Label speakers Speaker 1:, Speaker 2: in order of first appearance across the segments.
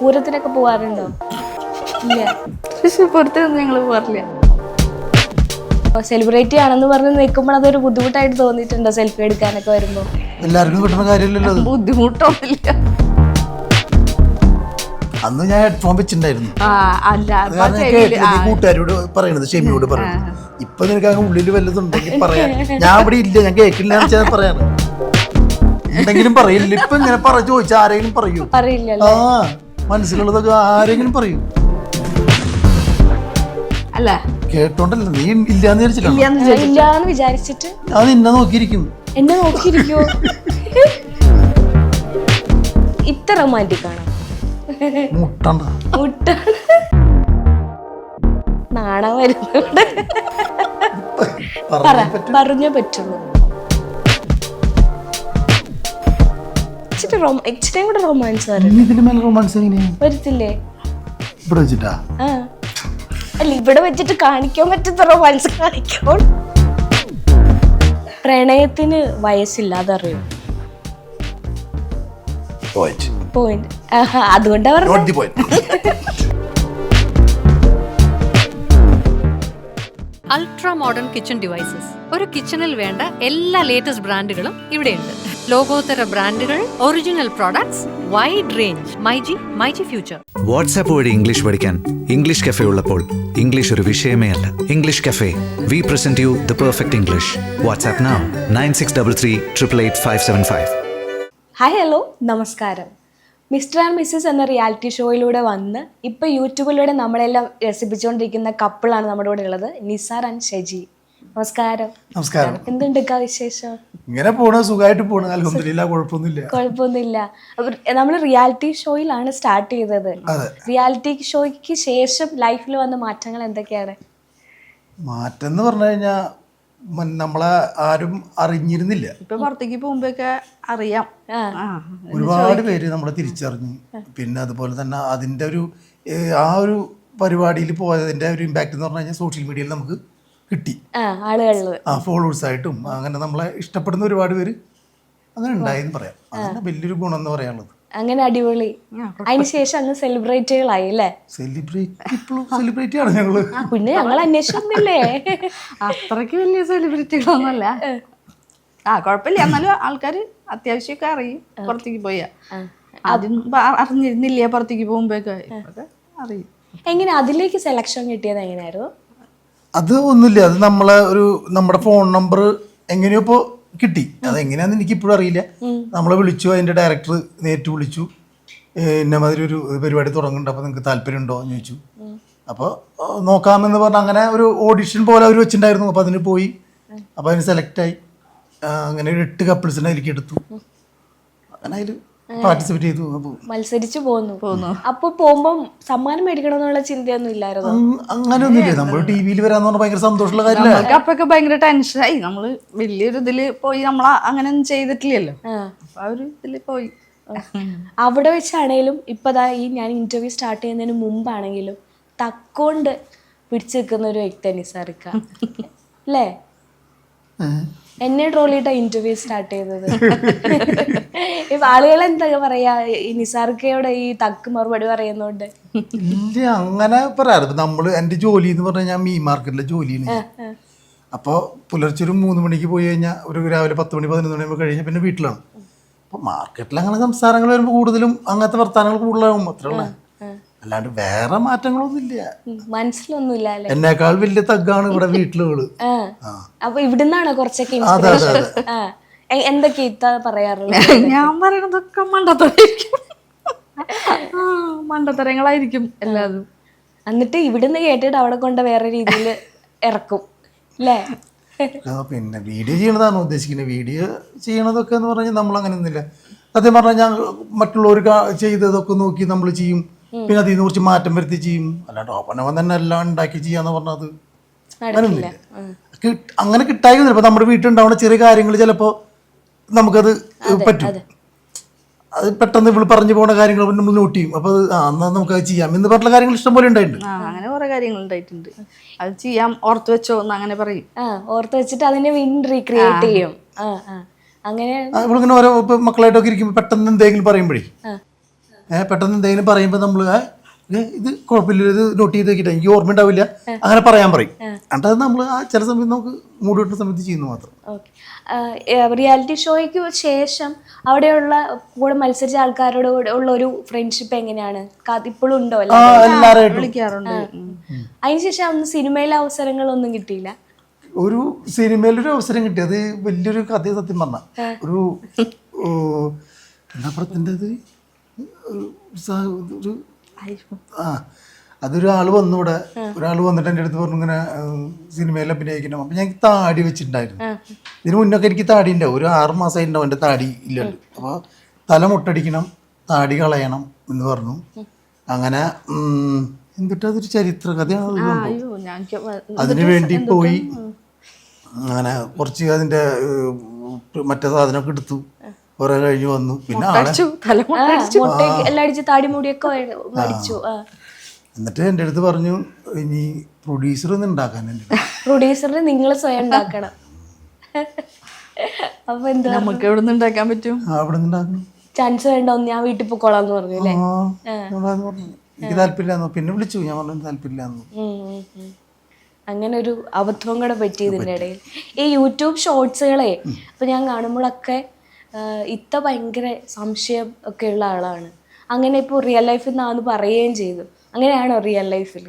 Speaker 1: പൂരത്തിനൊക്കെ പോവാറുണ്ടോ? ഇല്ല.
Speaker 2: തൃശ്ശൂർ പൂരത്തിനൊന്നും ഞങ്ങൾ പോകാറില്ല
Speaker 1: സെലിബ്രേറ്റ് ആണെന്ന് പറഞ്ഞ് നിൽക്കുമ്പോൾ അതൊരു ബുദ്ധിമുട്ടായിട്ട് തോന്നിയിട്ടുണ്ടോ സെൽഫി എടുക്കാനൊക്കെ വരുമ്പോൾ
Speaker 3: എല്ലാവർക്കും കിട്ടുന്ന കാര്യമില്ലല്ലോ
Speaker 2: ബുദ്ധിമുട്ടൊന്നുമില്ല.
Speaker 3: അന്ന് ഞാൻ ഹെഡ്ഫോൺ വെച്ചിട്ടുണ്ടായിരുന്നു. ഞാൻ കൂട്ടുകാരോട് പറയണത് ഷെമിയോട് പറയണത്. ഇപ്പൊ നിനക്ക് അങ്ങ് ഉള്ളിൽ വല്ലതുണ്ടെങ്കിൽ പറയാൻ ഞാൻ അവിടെ ഇല്ല ഞാൻ കേൾക്കില്ല എന്ന് വെച്ചാൽ പറയാണ് എന്തെങ്കിലും പറയില്ല. ഇപ്പൊ ഇങ്ങനെ പറ ചോദിച്ചാൽ ആരെങ്കിലും പറയൂ.
Speaker 1: അറിയില്ലല്ലോ
Speaker 3: ആ. മനസ്സിലുള്ളതൊക്കെ ആരെങ്കിലും പറയും.
Speaker 2: അല്ല.
Speaker 3: കേട്ടോണ്ടല്ല നീ ഇല്ലാന്ന് വിചാരിച്ചില്ല
Speaker 2: ഇല്ലാന്ന്
Speaker 1: ഇല്ലാന്ന് വിചാരിച്ചിട്ട്.
Speaker 3: ഞാൻ നിന്നെ നോക്കിയിരിക്കും
Speaker 1: എന്നെ നോക്കിയിരിക്കോ? ഇത്ര റൊമാന്റിക് ആണ്?
Speaker 3: മുട്ടണ്ട
Speaker 1: മുട്ടാണ്. നാണം വരുന്നുണ്ട് പറഞ്ഞേ പറ്റുള്ളൂ. ഇച്ചിരി കൂടെ റൊമാൻസ് വരും
Speaker 3: ഇനി ഇതിന്റെ മേലെ റൊമാൻസ് എങ്ങനെയാ?
Speaker 1: വരത്തില്ലേ?
Speaker 3: ഇവിടെ വെച്ചിട്ടാ?
Speaker 1: അല്ല ഇവിടെ വെച്ചിട്ട് കാണിക്കാൻ പറ്റുന്ന റൊമാൻസ് കാണിക്കോ. പ്രണയത്തിന് വയസ്സില്ല അതറിയോ
Speaker 3: പോയിന്റ്
Speaker 1: പോയിന്റ് അതുകൊണ്ടാ പറഞ്ഞത്
Speaker 3: note the point
Speaker 4: ultra modern kitchen devices ഒരു കിച്ചണിൽ വേണ്ട എല്ലാ ലേറ്റസ്റ്റ് ബ്രാൻഡുകളും ഇവിടെയുണ്ട്. ലോകോത്തര ബ്രാൻഡുകൾ original products wide range MyG MyG future
Speaker 5: WhatsApp വഴി ഇംഗ്ലീഷ് പഠിക്കാൻ ഇംഗ്ലീഷ് കഫേ ഉള്ളപ്പോൾ ഇംഗ്ലീഷ് ഒരു വിഷയമേ അല്ല. English cafe we present you the perfect English WhatsApp now nine six double three triple eight five seven five
Speaker 1: hi hello നമസ്കാരം. Mister and Mrs എന്ന reality ഷോയിലൂടെ വന്ന് ഇപ്പോൾ യൂട്യൂബിലൂടെ നമ്മളെല്ലാം രസിപ്പിച്ചുകൊണ്ടിരിക്കുന്ന കപ്പിളാണ് നമ്മുടെ കൂടെ ഉള്ളത്. നിസാർ ആൻഡ് ഷെജി. നമസ്കാരം.
Speaker 3: നമസ്കാരം.
Speaker 1: എന്തുണ്ട് വിശേഷം?
Speaker 3: ഇങ്ങനെ പോണ സുഖമായിട്ട് പോണു. അലഹമില്ല കുഴപ്പമൊന്നുമില്ല.
Speaker 1: കുഴപ്പമൊന്നുമില്ല. നമ്മൾ റിയാലിറ്റി ഷോയിലാണ് സ്റ്റാർട്ട് ചെയ്തത്. റിയാലിറ്റി ഷോയ്ക്ക് ശേഷം ലൈഫിൽ വന്ന മാറ്റങ്ങൾ എന്തൊക്കെയാണ്?
Speaker 3: മാറ്റം എന്ന് പറഞ്ഞു കഴിഞ്ഞാൽ നമ്മളെ ആരും അറിഞ്ഞിരുന്നില്ല.
Speaker 2: ഇപ്പൊ പുറത്തേക്ക് പോകുമ്പോഴൊക്കെ അറിയാം.
Speaker 3: ഒരുപാട് പേര് നമ്മളെ തിരിച്ചറിഞ്ഞു. പിന്നെ അതുപോലെ തന്നെ അതിന്റെ ഒരു ആ ഒരു പരിപാടിയിൽ പോയതിന്റെ ഒരു ഇമ്പാക്റ്റ് എന്ന് പറഞ്ഞു കഴിഞ്ഞാൽ സോഷ്യൽ മീഡിയയിൽ നമുക്ക് കിട്ടി.
Speaker 1: ആ
Speaker 3: ഫോളോവേഴ്സ് ആയിട്ടും അങ്ങനെ നമ്മളെ ഇഷ്ടപ്പെടുന്ന ഒരുപാട് പേര് അങ്ങനെ ഉണ്ടായിരുന്നു പറയാം. അതാണ് വലിയൊരു ഗുണം എന്ന് പറയാനുള്ളത്.
Speaker 1: അങ്ങനെ അടിപൊളി. അതിനുശേഷം അങ്ങ് സെലിബ്രിറ്റികളായി അല്ലേ?
Speaker 3: സെലിബ്രേറ്റ് ഇപ്പോഴും സെലിബ്രിറ്റി ആണ് ഞങ്ങൾ.
Speaker 1: ആ പിന്നെ ഞങ്ങൾ അന്വേഷിച്ചൊന്നില്ലേ
Speaker 2: അത്രയ്ക്ക് വലിയ സെലിബ്രിറ്റികളൊന്നുമല്ല. ആ. കുഴപ്പമില്ല. എന്നാലും ആൾക്കാർ അത്യാവശ്യമൊക്കെ അറിയും പുറത്തേക്ക് പോയാ. ആദ്യം അറിഞ്ഞിരുന്നില്ല പുറത്തേക്ക് പോകുമ്പോഴൊക്കെ? അറിയും.
Speaker 1: എങ്ങനെ അതിലേക്ക് സെലക്ഷൻ കിട്ടിയത് എങ്ങനെയായിരുന്നു?
Speaker 3: അത് ഒന്നുമില്ല. അത് നമ്മളെ ഒരു നമ്മുടെ ഫോൺ നമ്പർ എങ്ങനെയോ ഇപ്പോൾ കിട്ടി. അത് എങ്ങനെയാന്ന് എനിക്ക് ഇപ്പോഴും അറിയില്ല നമ്മളെ വിളിച്ചു അതിന്റെ ഡയറക്ടർ നേരിട്ട് വിളിച്ചു. എന്നെ മാതിരി ഒരു പരിപാടി തുടങ്ങുന്നുണ്ട്. അപ്പോൾ നിങ്ങൾക്ക് താല്പര്യമുണ്ടോ എന്ന് ചോദിച്ചു. അപ്പോൾ നോക്കാമെന്ന് പറഞ്ഞ് അങ്ങനെ ഒരു ഓഡിഷൻ പോലെ അവർ വെച്ചിട്ടുണ്ടായിരുന്നു. അപ്പോൾ അതിന് പോയി. അപ്പോൾ അതിന് ആയി. അങ്ങനെ ഒരു എട്ട് കപ്പിൾസിനെ അതിലേക്ക് എടുത്തു. അങ്ങനെ അതിൽ പാർട്ടിസിപ്പേറ്റ് ചെയ്തു അപ്പോൾ
Speaker 1: മത്സരിച്ചു പോന്നു. പോന്നു. അപ്പൊ പോകുമ്പോ സമ്മാനം മേടിക്കണമെന്നുള്ള ചിന്തയൊന്നും ഇല്ലായിരുന്നു?
Speaker 3: അങ്ങനെയൊന്നുമില്ല. നമ്മൾ ടി വിയിൽ വരാന്ന് പറഞ്ഞാൽ ഭയങ്കര സന്തോഷമുള്ള കാര്യമല്ല?
Speaker 2: നമുക്ക് അപ്പൊക്കെ ഭയങ്കര ടെൻഷനായി നമ്മൾ വലിയൊരു ഇതിൽ പോയി നമ്മൾ അങ്ങനെ ഒന്നും ചെയ്തിട്ടില്ലല്ലോ. ആ. ഒരു ഇതിൽ പോയി.
Speaker 1: അവിടെ വെച്ചാണേലും ഇപ്പതാ ഈ ഞാൻ ഇന്റർവ്യൂ സ്റ്റാർട്ട് ചെയ്യുന്നതിന് മുമ്പാണെങ്കിലും തക്കോണ്ട് പിടിച്ചു നിൽക്കുന്ന ഒരു വ്യക്തി നിസാറിക്ക അല്ലേ എന്നെ ട്രോൾ ട്രോളിയിട്ടാ ഇന്റർവ്യൂ സ്റ്റാർട്ട് ചെയ്തത്. ഇപ്പൊ ആളുകൾ എന്താ പറയാ ഈ നിസാർക്കയുടെ ഈ തക്ക് മറുപടി പറയുന്നോണ്ട്.
Speaker 3: ഇല്ല അങ്ങനെ പറയാറ് നമ്മൾ എന്റെ ജോലി എന്ന് പറഞ്ഞാൽ ഞാൻ മീൻ മാർക്കറ്റിലെ ജോലിയാണ്. അപ്പോൾ പുലർച്ചെ ഒരു മൂന്ന് മണിക്ക് പോയി കഴിഞ്ഞാൽ ഒരു രാവിലെ പത്ത് മണി പതിനൊന്ന് മണി കഴിഞ്ഞാൽ പിന്നെ വീട്ടിലാണ്. അപ്പോൾ മാർക്കറ്റിൽ അങ്ങനെ സംസാരങ്ങൾ വരുമ്പോൾ കൂടുതലും അങ്ങനത്തെ വർത്തമാനങ്ങൾ കൂടുതലാകും അത്രയുള്ള അല്ലാണ്ട് വേറെ മാറ്റങ്ങളൊന്നുമില്ല.
Speaker 1: മനസ്സിലൊന്നുമില്ല അല്ലേ?
Speaker 3: എന്നേക്കാൾ വലിയ തഗ്ഗാണ് ഇവിടെ
Speaker 1: ആ. അപ്പൊ ഇവിടുന്നാണോ കുറച്ചൊക്കെ എന്തൊക്കെ ഇത്ത പറയാറുള്ളത്?
Speaker 2: ഞാൻ പറയണതൊക്കെ മണ്ടത്തരങ്ങളായിരിക്കും എല്ലാതും.
Speaker 1: എന്നിട്ട് ഇവിടുന്ന് കേട്ടിട്ട് അവിടെ കൊണ്ട് വേറെ രീതിയിൽ ഇറക്കും അല്ലേ
Speaker 3: പിന്നെ വീഡിയോ ചെയ്യണതാണ് ഉദ്ദേശിക്കുന്നത്? വീഡിയോ ചെയ്യണതൊക്കെ എന്ന് പറഞ്ഞാൽ നമ്മൾ അങ്ങനെ ഒന്നുമില്ല. സത്യം പറഞ്ഞാൽ ഞാൻ മറ്റുള്ളവർ ചെയ്തതൊക്കെ നോക്കി നമ്മൾ ചെയ്യും. പിന്നെ അതിൽ നിന്ന് കുറച്ച് മാറ്റം വരുത്തി ചെയ്യും. അല്ലാണ്ട് ഓപ്പണവൻ തന്നെ എല്ലാം ഉണ്ടാക്കി ചെയ്യാന്ന് പറഞ്ഞത് അങ്ങനെ കിട്ടായി ഇപ്പൊ നമ്മുടെ വീട്ടിലുണ്ടാവുന്ന ചെറിയ കാര്യങ്ങൾ ചിലപ്പോ നമുക്കത് പറ്റും. അത്. പെട്ടെന്ന് ഇവൾ പറഞ്ഞു പോണ കാര്യങ്ങൾ നമ്മൾ നോട്ട് ചെയ്യും. അപ്പൊ ആ എന്നാ നമുക്ക് അത് ചെയ്യാം. എന്ന് പറഞ്ഞ കാര്യങ്ങൾ ഇഷ്ടം പോലെ ഉണ്ടായിട്ടുണ്ട്.
Speaker 2: അങ്ങനെ കുറെ കാര്യങ്ങൾ ഉണ്ടായിട്ടുണ്ട്. അത് ചെയ്യാം ഓർത്ത് വെച്ചോ എന്ന് അങ്ങനെ പറയും.
Speaker 1: ഓർത്ത് വെച്ചിട്ട് അതിനെ വീണ്ടും റീക്രിയേറ്റ് ചെയ്യും. അങ്ങനെ
Speaker 3: ഇവളിങ്ങനെ ഓരോ ഇപ്പൊ മക്കളായിട്ടൊക്കെ ഇരിക്കുമ്പോൾ പെട്ടെന്ന് എന്തെങ്കിലും പറയുമ്പോഴേ പെട്ടെന്ന് എന്തെങ്കിലും പറയുമ്പോൾ നമ്മൾ ഇത് കുഴപ്പമില്ല ഇത് നോട്ട് ചെയ്ത് വെക്കിട്ട് എനിക്ക് ഓർമ്മ ഉണ്ടാവില്ല. അങ്ങനെ പറയാൻ പറയും. അണ്ടത് നമ്മൾ ആ ചില സമയത്ത് നമുക്ക് മൂഡ് കിട്ടുന്ന സമയത്ത് ചെയ്യുന്നു മാത്രം.
Speaker 1: ഓക്കെ റിയാലിറ്റി ഷോയ്ക്ക് ശേഷം അവിടെയുള്ള കൂടെ മത്സരിച്ച ആൾക്കാരോട് കൂടെ ഉള്ള ഒരു ഫ്രണ്ട്ഷിപ്പ് എങ്ങനെയാണ്? ഇപ്പോഴും ഉണ്ടോ. അതിനുശേഷം അന്ന് സിനിമയിലെ അവസരങ്ങളൊന്നും കിട്ടിയില്ല?
Speaker 3: ഒരു സിനിമയിലൊരു അവസരം കിട്ടി. അത് വലിയൊരു കഥ സത്യം പറഞ്ഞ. ഒരു എന്താ പടത്തിന്റെ അത് ഒരു ആ അതൊരാൾ വന്നു ഇവിടെ. ഒരാൾ വന്നിട്ട് എന്റെ അടുത്ത് പറഞ്ഞു ഇങ്ങനെ സിനിമയിൽ അഭിനയിക്കണം അപ്പം ഞാൻ താടി വെച്ചിട്ടുണ്ടായിരുന്നു. ഇതിന് മുന്നൊക്കെ എനിക്ക് താടി ഉണ്ടാവും ഒരു ആറ് മാസം ഉണ്ടാവും എന്റെ താടി ഇല്ലല്ലോ. അപ്പോൾ തല മുട്ടടിക്കണം താടി കളയണം എന്ന് പറഞ്ഞു. അങ്ങനെ എന്നിട്ട് അതൊരു ചരിത്ര കഥയാണ് അതിനു വേണ്ടി പോയി. അങ്ങനെ കുറച്ച് അതിന്റെ മറ്റേ സാധനമൊക്കെ എടുത്തു. കുറെ കഴിഞ്ഞ് വന്നു. പിന്നെ ആളെ
Speaker 1: അടിച്ച് താടിമുടിയൊക്കെ
Speaker 3: എന്നിട്ട് എന്റെ അടുത്ത് പറഞ്ഞു ഇനി പ്രൊഡ്യൂസർ ഒന്നും ഉണ്ടാക്കാൻ.
Speaker 1: പ്രൊഡ്യൂസറിന് നിങ്ങൾ സ്വയം ഉണ്ടാക്കണം. അപ്പൊ എന്താ
Speaker 2: നമുക്ക് എവിടെ നിന്ന് ഉണ്ടാക്കാൻ പറ്റും?
Speaker 3: ആ, അവിടെ നിന്ന് ഉണ്ടാക്കണം.
Speaker 1: ചാൻസ് വേണ്ട ഒന്ന് ഞാൻ വീട്ടിൽ പോയിക്കോളാന്ന് പറഞ്ഞു അല്ലേ?
Speaker 3: എനിക്ക് താല്പര്യമില്ലാന്ന് പിന്നെ വിളിച്ചു ഞാൻ പറഞ്ഞു താല്പര്യമില്ലാന്ന്.
Speaker 1: അങ്ങനെ ഒരു അബദ്ധം കൂടെ പറ്റി. ഇതിന്റെ ഇടയിൽ. ഈ യൂട്യൂബ് ഷോർട്സുകളെ ഇപ്പൊ ഞാൻ കാണുമ്പോഴൊക്കെ ഇത്ത ഭയങ്കര സംശയം ഒക്കെ ഉള്ള ആളാണ്. അങ്ങനെ ഇപ്പോൾ റിയൽ ലൈഫിൽ നിന്നാന്ന് പറയുകയും ചെയ്തു. അങ്ങനെയാണോ റിയൽ ലൈഫിൽ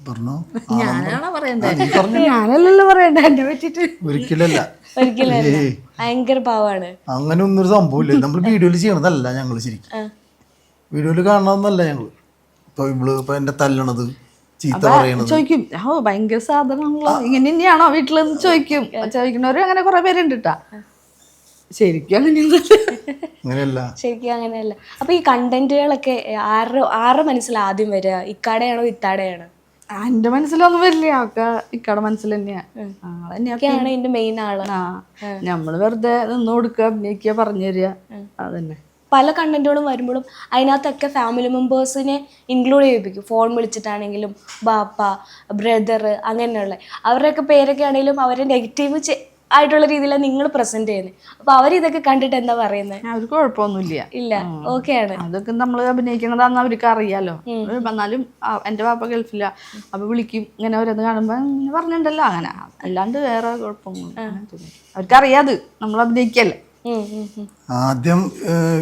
Speaker 3: പറഞ്ഞു?
Speaker 2: ഞാനാണോ പറയണ്ടേ? ഞാനല്ലല്ലോ പറയണ്ടേ എന്നെ പറ്റിട്ട്.
Speaker 3: ഒരിക്കലല്ല.
Speaker 1: ഒരിക്കലും
Speaker 3: ഏയ്.
Speaker 1: ഭയങ്കര പാവാണ്.
Speaker 3: അങ്ങനെ ഒന്നും ഒരു സംഭവമില്ല. നമ്മൾ വീഡിയോയിൽ ചെയ്യണതല്ല ഞങ്ങൾ ശരിക്കും. വീഡിയോയിൽ കാണണമെന്നല്ല ഞങ്ങൾ ഇപ്പൊ ഇവൾ ഇപ്പൊ എന്റെ തല്ലണത് ചീത്ത പറയണത്.
Speaker 2: ചോദിക്കും. ഓ ഭയങ്കര സാധനങ്ങളോ. ഇങ്ങനെ തന്നെയാണോ വീട്ടിലെന്ന് ചോദിക്കും. ചോദിക്കുന്നവരും അങ്ങനെ കുറെ പേരുണ്ട് കേട്ടാ ശരിക്കും
Speaker 3: അങ്ങനെയല്ല.
Speaker 1: ശരിക്കും അങ്ങനെയല്ല. അപ്പൊ ഈ കണ്ടന്റുകളൊക്കെ ആരുടെ ആരുടെ മനസ്സിൽ ആദ്യം വരിക? ഇക്കാടെയാണോ ഇത്താടെയാണോ?
Speaker 2: എന്റെ മനസ്സിലൊന്നും വരില്ല. ഒക്കെ ഇക്കടെ മനസ്സിൽ
Speaker 1: തന്നെയാണ് എന്റെ മെയിൻ
Speaker 2: ആൾ. നമ്മൾ വെറുതെ നിന്ന് കൊടുക്കുക അഭിനയിക്കുക പറഞ്ഞു തരിക. അതന്നെ
Speaker 1: പല കണ്ടന്റുകളും വരുമ്പോഴും അതിനകത്തൊക്കെ ഫാമിലി മെമ്പേഴ്സിനെ ഇൻക്ലൂഡ് ചെയ്യിപ്പിക്കും. ഫോൺ വിളിച്ചിട്ടാണെങ്കിലും ബാപ്പ ബ്രദർ അങ്ങനെയുള്ള. അവരുടെയൊക്കെ പേരൊക്കെ ആണെങ്കിലും അവരെ നെഗറ്റീവ് ആയിട്ടുള്ള രീതിയിലാണ് നിങ്ങൾ പ്രസന്റ് ചെയ്യുന്നത് അപ്പൊ അവർ ഇതൊക്കെ കണ്ടിട്ട് എന്താ പറയുന്നത്
Speaker 2: അവർക്ക് കുഴപ്പമൊന്നുമില്ല.
Speaker 1: ഇല്ല. ഓക്കെയാണ്.
Speaker 2: അതൊക്കെ നമ്മൾ അഭിനയിക്കണതാന്ന് അവർക്ക് അറിയാലോ. എന്നാലും എന്റെ പാപ്പ ഗൾഫില്ല അപ്പൊ വിളിക്കും ഇങ്ങനെ ഓരോന്ന് കാണുമ്പോ പറഞ്ഞിട്ടുണ്ടല്ലോ അങ്ങനെ. അല്ലാണ്ട് വേറെ കുഴപ്പമൊന്നും അവർക്ക് അറിയാത് നമ്മൾ അഭിനയിക്കല്ലേ.
Speaker 3: ആദ്യം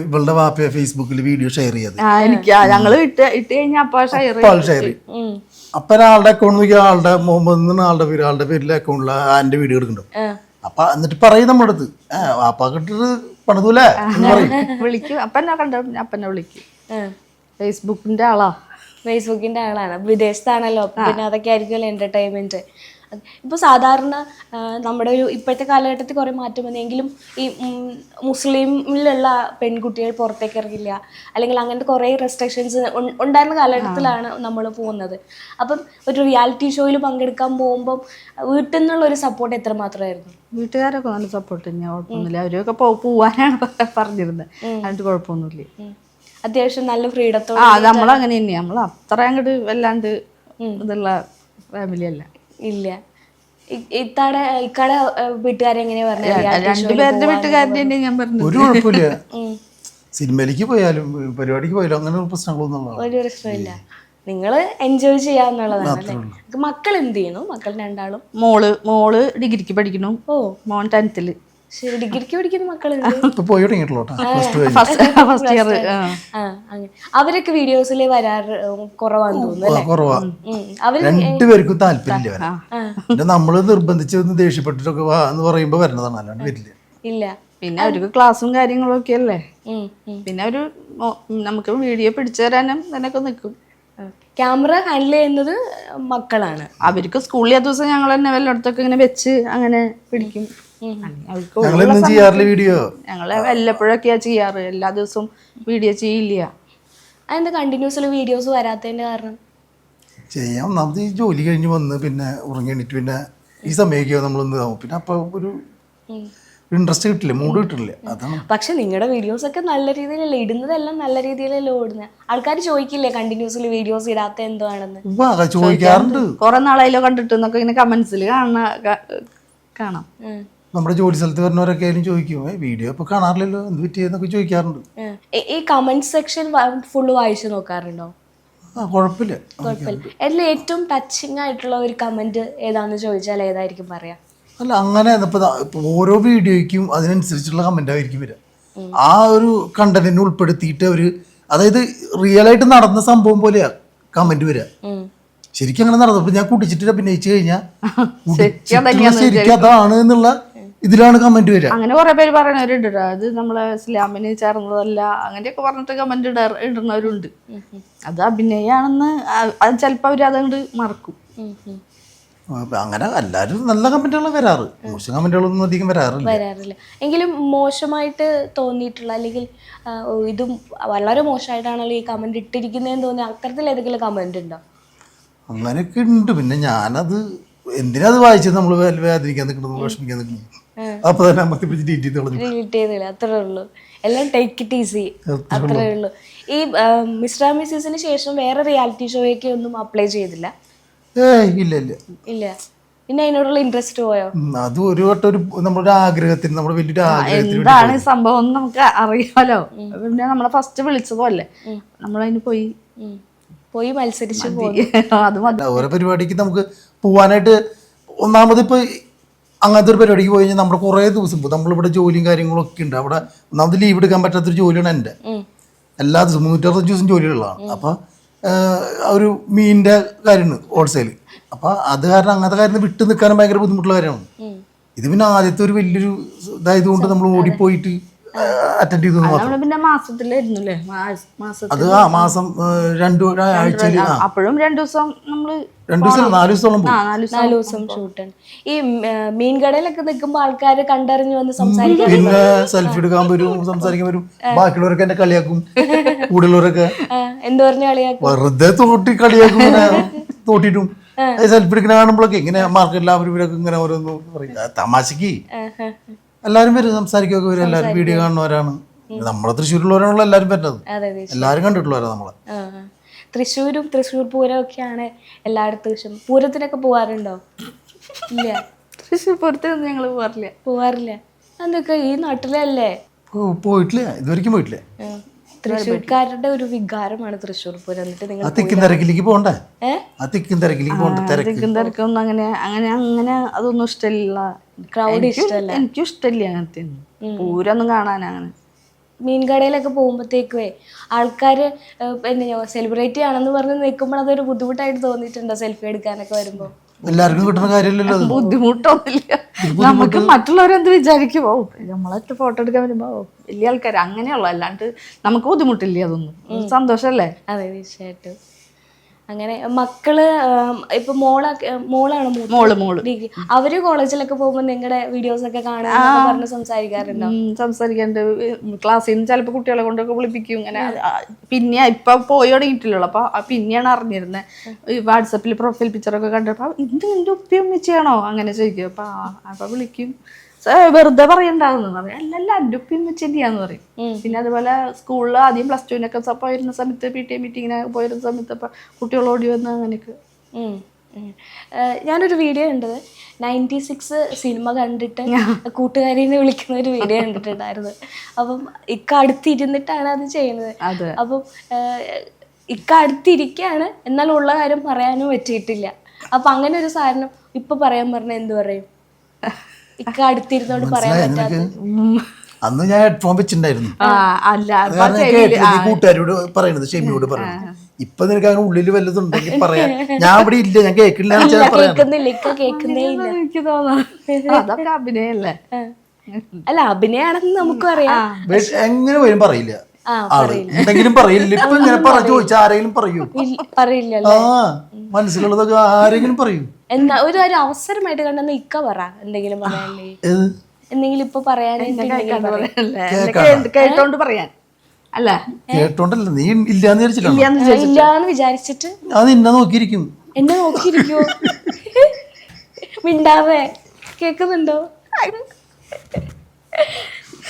Speaker 3: ഇവളുടെ വാപ്പയെ ഫേസ്ബുക്കിൽ വീഡിയോ ഷെയർ ചെയ്തത്.
Speaker 2: എനിക്ക് ഞങ്ങൾ ഇട്ട് ഇട്ട് കഴിഞ്ഞാൽ അപ്പൊ ഷെയർ
Speaker 3: ഷെയർ ചെയ്യും.
Speaker 1: ഉം.
Speaker 3: അപ്പൊ ഒരാളുടെ അക്കൗണ്ട് ആളുടെ മുമ്പ് ആളുടെ പേര് ആളുടെ പേരിലെ അക്കൗണ്ടിൽ ആന്റെ വീഡിയോ എടുക്കുന്നുണ്ട്
Speaker 1: ആ.
Speaker 3: അപ്പൊ എന്നിട്ട് പറയും നമ്മുടെ അടുത്ത് വാപ്പ കിട്ടിട്ട് പണിതൂലേ. എന്ന് പറയും.
Speaker 2: വിളിക്കും. അപ്പന്നെ കണ്ട അപ്പന്നെ വിളിക്കും. ഫേസ്ബുക്കിന്റെ ആളാ.
Speaker 1: ഫേസ്ബുക്കിന്റെ ആളാണ്. വിദേശത്താണല്ലോ. പിന്നെ അതൊക്കെ ആയിരിക്കുമല്ലോ എന്റർടൈൻമെന്റ് ഇപ്പൊ സാധാരണ നമ്മുടെ ഒരു ഇപ്പോഴത്തെ കാലഘട്ടത്തിൽ കുറേ മാറ്റം വന്നെങ്കിലും ഈ മുസ്ലിമിലുള്ള പെൺകുട്ടികൾ പുറത്തേക്ക് ഇറങ്ങില്ല. അല്ലെങ്കിൽ അങ്ങനത്തെ കുറേ റെസ്ട്രിക്ഷൻസ് ഉണ്ടായിരുന്ന കാലഘട്ടത്തിലാണ് നമ്മൾ പോകുന്നത്. അപ്പം ഒരു റിയാലിറ്റി ഷോയിൽ പങ്കെടുക്കാൻ പോകുമ്പം വീട്ടിൽ നിന്നുള്ള ഒരു സപ്പോർട്ട് എത്രമാത്രമായിരുന്നു?
Speaker 2: വീട്ടുകാരൊക്കെ നല്ല സപ്പോർട്ട് തന്നെയാണ് കുഴപ്പമൊന്നുമില്ല. അവരൊക്കെ പോവാനാണ് പറഞ്ഞിരുന്നത് അതിന് കുഴപ്പമൊന്നുമില്ല.
Speaker 1: അത്യാവശ്യം നല്ല ഫ്രീഡത്തോടെ
Speaker 2: ആ നമ്മളങ്ങനെ തന്നെയാണ് നമ്മൾ അത്ര അങ്ങോട്ട് വല്ലാണ്ട് ഇതുള്ള ഫാമിലി അല്ല.
Speaker 1: ഇല്ല. ഇത്താടെ ഇക്കാടെ വീട്ടുകാരെ എങ്ങനെയാ പറഞ്ഞത്?
Speaker 2: രണ്ടുപേരുടെ വീട്ടുകാരുടെ തന്നെ ഞാൻ പറഞ്ഞത്.
Speaker 3: ഒരു കുഴപ്പമില്ല. സിനിമയിലേക്ക് പോയാലും പരിപാടിക്ക് പോയാലും അങ്ങനെ ഒരു പ്രശ്നങ്ങളൊന്നും
Speaker 1: ഒരു പ്രശ്നമില്ല. നിങ്ങൾ എൻജോയ് ചെയ്യാന്നുള്ളതാണ് അല്ലേ? മക്കൾ എന്ത് ചെയ്യുന്നു? മക്കൾ രണ്ടാളും?
Speaker 2: മോൾ മോൾ ഡിഗ്രിക്ക് പഠിക്കണു
Speaker 1: ഓ.
Speaker 2: മോൻ ടെൻത്തിൽ.
Speaker 1: ശരി ഡിഗ്രിക്ക് പഠിക്കുന്ന മക്കളുണ്ട്.
Speaker 3: ഇപ്പൊ പോയി തുടങ്ങിയിട്ടുള്ളൂ
Speaker 2: ഫസ്റ്റ് ഫസ്റ്റ് ഇയർ
Speaker 1: ആ അങ്ങനെ. അവരൊക്കെ വീഡിയോസിൽ വരാറ് കുറവാന്ന് തോന്നുന്നു
Speaker 3: രണ്ടുപേർക്കും താല്പര്യമില്ല പിന്നെ നമ്മൾ നിർബന്ധിച്ച് ഒന്ന് ദേഷ്യപ്പെട്ടിട്ടൊക്കെ വാ എന്ന് പറയുമ്പോ വരുന്നതാണ് അല്ലാണ്ട് വരില്ല.
Speaker 1: ഇല്ല.
Speaker 2: പിന്നെ അവർക്ക് ക്ലാസ്സും കാര്യങ്ങളും ഒക്കെ അല്ലേ. പിന്നെ ഒരു നമുക്ക് വീഡിയോ പിടിച്ചു തരാനും അതിനൊക്കെ നിൽക്കും
Speaker 1: ക്യാമറ ഹാൻഡിൽ ചെയ്യുന്നത് മക്കളാണ്.
Speaker 2: അവർക്ക് സ്കൂളിൽ ആ ദിവസം ഞങ്ങൾ തന്നെ വല്ലയിടത്തൊക്കെ ഇങ്ങനെ വെച്ച് അങ്ങനെ പിടിക്കും.
Speaker 3: ഞങ്ങളെന്നും ചെയ്യാറില്ല വീഡിയോ?
Speaker 2: ഞങ്ങൾ വല്ലപ്പോഴൊക്കെയാ ചെയ്യാറ്. എല്ലാ ദിവസവും വീഡിയോ ചെയ്യില്ല.
Speaker 1: അതെന്താ കണ്ടിന്യൂസ്ലി വീഡിയോസ് വരാത്തതിന്റെ കാരണം?
Speaker 3: ചെയ്യാം. ഒന്നാമത് ഈ ജോലി കഴിഞ്ഞ് വന്ന് പിന്നെ ഉറങ്ങി എണീറ്റ് പിന്നെ ഈ സമയമൊക്കെയോ നമ്മളൊന്ന് ഇതാവും. പിന്നെ അപ്പൊ ഒരു ഇൻട്രസ്റ്റ് കിട്ടില്ല മൂഡ് കിട്ടില്ല. അതാണ്.
Speaker 1: പക്ഷെ നിങ്ങളുടെ വീഡിയോസ് ഒക്കെ നല്ല രീതിയിലല്ലേ? ഇടുന്നതെല്ലാം നല്ല രീതിയിലല്ലേ ഓടുന്നത് ആൾക്കാർ ചോദിക്കില്ലേ കണ്ടിന്യൂസ്ലി വീഡിയോസ് ഇടാത്ത എന്തോ ആണെന്ന്
Speaker 3: വാ ചോദിക്കാറുണ്ട്.
Speaker 2: കുറെ നാളായാലോ കണ്ടിട്ട്? എന്നൊക്കെ ഇങ്ങനെ കമന്റ്സിൽ കാണാ കാണാം.
Speaker 3: നമ്മുടെ ജോലി സ്ഥലത്ത് വരുന്നവരൊക്കെ ആയാലും ചോദിക്കും വീഡിയോ ഇപ്പൊ കാണാറില്ലല്ലോ എന്ത് പറ്റിയെന്നൊക്കെ ചോദിക്കാറുണ്ട്.
Speaker 1: ഈ- കമന്റ് സെക്ഷൻ ഫുള്ള് വായിച്ചു നോക്കാറുണ്ടോ?
Speaker 3: കുഴപ്പമില്ല
Speaker 1: കുഴപ്പമില്ല അതിൽ ഏറ്റവും ടച്ചിങ് ആയിട്ടുള്ള ഒരു കമന്റ് ഏതാന്ന് ചോദിച്ചാൽ ഏതായിരിക്കും പറയാ?
Speaker 3: അല്ല അങ്ങനെ ഓരോ വീഡിയോയ്ക്കും അതിനനുസരിച്ചുള്ള കമന്റ് ആയിരിക്കും വരിക ആ ഒരു കണ്ടന്റിനെ ഉൾപ്പെടുത്തിയിട്ട് അവർ അതായത് റിയൽ ആയിട്ട് നടന്ന സംഭവം പോലെയാ കമന്റ് വരിക ശരിക്കും അങ്ങനെ നടന്നു. ഞാൻ കുടിച്ചിട്ട് അഭിനയിച്ചു കഴിഞ്ഞാൽ
Speaker 2: ശരിക്കും
Speaker 3: അതാണ് എന്നുള്ള ഇതിലാണ് കമന്റ് വരിക.
Speaker 2: അങ്ങനെ കുറെ പേര് പറയണവരുണ്ട്. അത് നമ്മളെ ഇസ്ലാമിന് ചേർന്നതല്ല. അങ്ങനെയൊക്കെ പറഞ്ഞിട്ട് കമന്റ് ഇടുന്നവരുണ്ട്. അത് അഭിനയാണെന്ന് അത് ചിലപ്പോ അവർ അതുകൊണ്ട് മറക്കും.
Speaker 3: അങ്ങനെ എല്ലാവരും നല്ല കമന്റുകൾ വരാറ്. മോശം കമന്റുകളൊന്നും അധികം വരാറില്ല.
Speaker 1: വരാറില്ല. എങ്കിലും മോശമായിട്ട് തോന്നിയിട്ടുള്ള അല്ലെങ്കിൽ ഓ, ഇതും വളരെ മോശമായിട്ടാണല്ലോ ഈ കമന്റ് ഇട്ടിരിക്കുന്നതെന്ന് തോന്നി അത്തരത്തിൽ ഏതെങ്കിലും കമന്റ് ഉണ്ടോ?
Speaker 3: അങ്ങനെയൊക്കെ ഉണ്ട്. പിന്നെ ഞാനത് എന്തിനാ അത് വായിച്ചത്? നമ്മൾ വേദനിക്കാൻ നിൽക്കുന്നത് വിഷമിക്കാൻ നിൽക്കുന്നത് അപ്പൊ തന്നെ അമ്മത്തി പിടിച്ച് ഡീറ്റ് ചെയ്ത് കളഞ്ഞു.
Speaker 1: ഡിലീറ്റ് ചെയ്തില്ല അത്രേ ഉള്ളൂ. എല്ലാം ടേക്ക് ഇറ്റ് ഈസി അത്രേ ഉള്ളൂ. ഈ മിസ്റ്റർ മിസ്സിന് ശേഷം വേറെ റിയാലിറ്റി ഷോയ്ക്ക് ഒന്നും അപ്ലൈ ചെയ്തില്ല?
Speaker 3: ഏയ് ഇല്ല ഇല്ല.
Speaker 1: ഇല്ല. പിന്നെ അതിനോടുള്ള ഇൻട്രസ്റ്റ് പോയോ?
Speaker 3: അത് ഒരു വട്ടം ഒരു നമ്മുടെ ആഗ്രഹത്തിന് നമ്മുടെ വലിയൊരു ആഗ്രഹത്തിന്
Speaker 2: എന്താണ് സംഭവം നമുക്ക് അറിയാലോ. പിന്നെ നമ്മളെ ഫസ്റ്റ് വിളിച്ചതല്ലേ നമ്മളതിന് പോയി.
Speaker 1: പോയി മത്സരിച്ച് പോയി
Speaker 2: അത്
Speaker 3: ഓരോ പരിപാടിക്ക് നമുക്ക് പോവാനായിട്ട് ഒന്നാമത് ഇപ്പൊ അങ്ങനത്തെ ഒരു പരിപാടിക്ക് പോയി കഴിഞ്ഞാൽ നമ്മുടെ കുറേ ദിവസം പോകും നമ്മളിവിടെ ജോലിയും കാര്യങ്ങളും ഒക്കെ ഉണ്ട്. അവിടെ ഒന്നാമത് ലീവ് എടുക്കാൻ പറ്റാത്തൊരു ജോലിയാണ്
Speaker 1: എന്റെ.
Speaker 3: എല്ലാ ദിവസവും മുന്നൂറ്ററുപത്തഞ്ച് ദിവസം ജോലിയുള്ളതാണ് അപ്പോൾ ഒരു മീനിന്റെ കാര്യമാണ് ഹോൾസെയിൽ അപ്പോൾ അത് കാരണം അങ്ങനത്തെ കാര്യം വിട്ട് നിൽക്കാനും ഭയങ്കര ബുദ്ധിമുട്ടുള്ള കാര്യമാണ്. ഇത് പിന്നെ ആദ്യത്തെ ഒരു വലിയൊരു ഇതായതുകൊണ്ട് നമ്മൾ ഓടിപ്പോയിട്ട് അറ്റൻഡ് ചെയ്തു എന്ന് മാത്രം.
Speaker 2: നമ്മൾ പിന്നെ മാസത്തിലായിരുന്നു അല്ലേ
Speaker 3: അത് ആ മാസം രണ്ടു ആഴ്ചയിൽ
Speaker 2: അപ്പോഴും രണ്ടു ദിവസം നമ്മൾ
Speaker 3: രണ്ടു ദിവസം നാല് ദിവസത്തോളം
Speaker 2: നാല് ദിവസം
Speaker 1: ഷൂട്ട് ഈ ആ, മീൻകടയിലൊക്കെ നിൽക്കുമ്പോൾ ആൾക്കാർ കണ്ടറിഞ്ഞു വന്ന് സംസാരിക്കാൻ
Speaker 3: പിന്നെ സെൽഫി എടുക്കാൻ വരും സംസാരിക്കാൻ വരും. ബാക്കിയുള്ളവരൊക്കെ എന്നെ കളിയാക്കും കൂടുതലുള്ളവരൊക്കെ
Speaker 1: ആ, എന്ത് പറഞ്ഞ കളിയാക്കും?
Speaker 3: വെറുതെ തോട്ടി കളിയാക്കും തോട്ടിട്ടും സെൽഫി എടുക്കുന്ന കാണുമ്പോഴൊക്കെ ഇങ്ങനെ മാർക്കറ്റിൽ അവർ ഇവരൊക്കെ ഇങ്ങനെ ഓരോന്ന് പറയും. തമാശക്ക്. എല്ലാവരും വരും സംസാരിക്കുകയൊക്കെ വരും. എല്ലാവരും വീഡിയോ കാണുന്നവരാണ്. നമ്മളെ തൃശ്ശൂരിലുള്ളവരാണല്ലോ എല്ലാവരും വരുന്നത്.
Speaker 1: എല്ലാരും അതെ
Speaker 3: എല്ലാവരും കണ്ടിട്ടുള്ളവരാണ് നമ്മളെ.
Speaker 1: തൃശ്ശൂരും തൃശ്ശൂർ പൂരം ഒക്കെയാണ് എല്ലായിടത്തും പൂരത്തിനൊക്കെ പോവാറുണ്ടോ? ഇല്ല.
Speaker 2: തൃശ്ശൂർ പൂരത്തിനൊന്നും ഞങ്ങൾ പോവാറില്ല.
Speaker 1: പോവാറില്ല. അതൊക്കെ ഈ നാട്ടിലല്ലേ?
Speaker 3: ഓ, പോയിട്ടില്ല. ഇതുവരെയ്ക്കും പോയിട്ടില്ല.
Speaker 1: തൃശ്ശൂർക്കാരുടെ ഒരു വികാരമാണ് തൃശ്ശൂർ പൂരം. എന്നിട്ട് നിങ്ങൾ
Speaker 3: ആ തിക്കും തിരക്കിലേക്ക് പോകണ്ടേ? ആ തിക്കും തിരക്കിലേക്ക് പോകണ്ട തിരക്ക്.
Speaker 2: തിരക്കും തിരക്കൊന്നും അങ്ങനെ അങ്ങനെ അങ്ങനെ അതൊന്നും ഇഷ്ടമില്ല.
Speaker 1: ക്രൗഡ്
Speaker 2: എനിക്കും-
Speaker 1: ഇഷ്ടമല്ല.
Speaker 2: എനിക്കും ഇഷ്ടമില്ല അങ്ങനത്തെ ഒന്നും. പൂരൊന്നും കാണാൻ അങ്ങനെ.
Speaker 1: മീൻകടയിലൊക്കെ പോകുമ്പോഴത്തേക്കുവേ ആൾക്കാർ എന്താ സെലിബ്രേറ്റ് ചെയ്യണമെന്ന് പറഞ്ഞ് നിൽക്കുമ്പോൾ അതൊരു ബുദ്ധിമുട്ടായിട്ട് തോന്നിയിട്ടുണ്ടോ? സെൽഫി എടുക്കാനൊക്കെ വരുമ്പോൾ
Speaker 3: എല്ലാവർക്കും കിട്ടുന്ന കാര്യമല്ലല്ലോ
Speaker 2: ബുദ്ധിമുട്ടൊന്നുമില്ല. നമുക്ക് മറ്റുള്ളവരെന്ത് വിചാരിക്കുമോ നമ്മളൊക്കെ ഫോട്ടോ എടുക്കാൻ വരുമ്പോ വലിയ ആൾക്കാർ അങ്ങനെയുള്ള. അല്ലാണ്ട് നമുക്ക് ബുദ്ധിമുട്ടില്ല അതൊന്നും. സന്തോഷല്ലേ?
Speaker 1: അതെ തീർച്ചയായിട്ടും. അങ്ങനെ മക്കൾ ഇപ്പൊ മോളൊക്കെ മോളാണ്?
Speaker 2: മോൾ മോൾ.
Speaker 1: ഡിഗ്രി. അവർ കോളേജിലൊക്കെ പോകുമ്പോൾ നിങ്ങളുടെ വീഡിയോസ് ഒക്കെ കാണാൻ പറഞ്ഞ് സംസാരിക്കാറുണ്ടോ?
Speaker 2: ഉം, സംസാരിക്കാണ്ട് ക്ലാസ്സിൽ നിന്ന് ചിലപ്പോൾ കുട്ടികളെ കൊണ്ടൊക്കെ വിളിപ്പിക്കും. അങ്ങനെ പിന്നെ ഇപ്പൊ പോയി തുടങ്ങിയിട്ടില്ലല്ലോ. അപ്പൊ പിന്നെയാണ് അറിഞ്ഞിരുന്നത് ഈ വാട്സപ്പിൽ പ്രൊഫൈൽ പിക്ചറൊക്കെ കണ്ടപ്പോ ഇത് നിന്റെ ഉപ്പയും വെച്ചാണോ അങ്ങനെ ചോദിക്കും. അപ്പൊ അപ്പൊ വിളിക്കും. "സേ, വെറുതെ പറയണ്ടാവുന്നു പറയും. അല്ലല്ല എന്റെ ഉപ്പയും വെച്ചെന്നെയാന്ന് പറയും. പിന്നെ അതുപോലെ സ്കൂളിൽ ആദ്യം പ്ലസ് ടുവിനൊക്കെ പോയിരുന്ന സമയത്ത് പി ടി എ മീറ്റിങ്ങിനൊക്കെ പോയിരുന്ന സമയത്ത് അപ്പൊ കുട്ടികൾ ഓടി വന്ന് അങ്ങനെയൊക്കെ.
Speaker 1: ഞാനൊരു വീഡിയോ കണ്ടത്. നയന്റി സിക്സ് സിനിമ കണ്ടിട്ട് കൂട്ടുകാരിനെ വിളിക്കുന്ന ഒരു വീഡിയോ കണ്ടിട്ടുണ്ടായിരുന്നു. അപ്പം ഇക്ക അടുത്തിരുന്നിട്ടാണ് അത് ചെയ്യുന്നത്. അപ്പം ഇക്ക അടുത്തിരിക്കുകയാണ് എന്നാൽ ഉള്ള കാര്യം പറയാനും പറ്റിയിട്ടില്ല. അപ്പം അങ്ങനെ ഒരു സാധനം ഇപ്പൊ പറയാൻ പറഞ്ഞാൽ എന്ത് പറയും? ഇക്ക അടുത്തിരുന്നോണ്ട് പറയാൻ പറ്റാത്ത.
Speaker 3: അന്ന് ഞാൻ ഹെഡ്ഫോൺ വെച്ചിട്ടുണ്ടായിരുന്നു. കൂട്ടുകാരോട് പറയുന്നത് ഷെമിയോട് പറയുന്നത് ഇപ്പൊ നിനക്ക് അങ്ങനെ ഉള്ളിൽ വല്ലതുണ്ടെങ്കിൽ പറയാം. ഞാൻ ഇവിടെ ഇല്ല ഞാൻ
Speaker 1: കേൾക്കുന്നില്ല ഇക്ക കേൾക്കുന്നേ ഇല്ല
Speaker 2: അതൊക്കെ അഭിനയല്ലേ?
Speaker 1: അല്ല അഭിനയാണെന്ന് നമുക്ക് അറിയാം
Speaker 3: എങ്ങനെ വരും പറയില്ല. എന്തെങ്കിലും പറയില്ല. ഇപ്പൊ ഇങ്ങനെ പറ ചോദിച്ചാൽ ആരെങ്കിലും പറയൂ.
Speaker 1: പറയില്ല
Speaker 3: ആ മനസ്സിലുള്ളതൊക്കെ ആരെങ്കിലും പറയൂ.
Speaker 1: എന്നാ ഒരു ഒരു അവസരമായിട്ട് കണ്ടെന്ന് ഇക്ക പറ എന്തെങ്കിലും പറയാനേ എന്തെങ്കിലും ഇപ്പൊ പറയാനായിട്ട്?
Speaker 2: എന്നെ കേട്ടോണ്ട് പറയാൻ. അല്ല?
Speaker 3: കേട്ടോണ്ടല്ല നീ ഇല്ലാന്ന് വിചാരിച്ചിട്ടാണ്?
Speaker 1: ആ, ഇല്ലാന്ന് വിചാരിച്ചിട്ട്?
Speaker 3: ഞാൻ നിന്നെ നോക്കിയിരിക്കും.
Speaker 1: എന്നെ നോക്കിയിരിക്കോ മിണ്ടാവേ കേക്കുന്നുണ്ടോ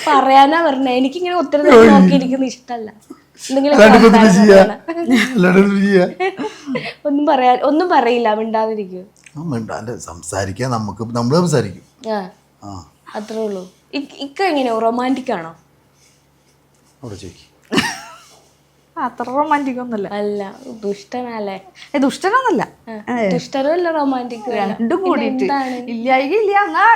Speaker 1: പറയാനാ പറഞ്ഞ. എനിക്കിങ്ങനെ ഒത്തിരി നേരം നോക്കിയിരിക്കുന്ന ഇഷ്ടല്ല. ഒന്നും പറയാ ഒന്നും പറയില്ല മിണ്ടാതിരിക്കൂ.
Speaker 3: സംസാരിക്കാൻ നമുക്ക് നമ്മൾ സംസാരിക്കും.
Speaker 1: ആ
Speaker 3: ആ.
Speaker 1: അത്രേ ഉള്ളൂ. ഇക്ക എങ്ങനെയാ? റൊമാന്റിക് ആണോ?
Speaker 2: അത്ര റൊമാന്റിക് ഒന്നുമല്ല.
Speaker 1: അല്ല ദുഷ്ടനല്ലേ?
Speaker 2: ദുഷ്ടനൊന്നല്ല
Speaker 1: ദുഷ്ടനും അല്ല. റൊമാന്റിക്
Speaker 2: രണ്ടും കൂടിയിട്ട്. ഇല്ലായി ഇല്ല എന്നാ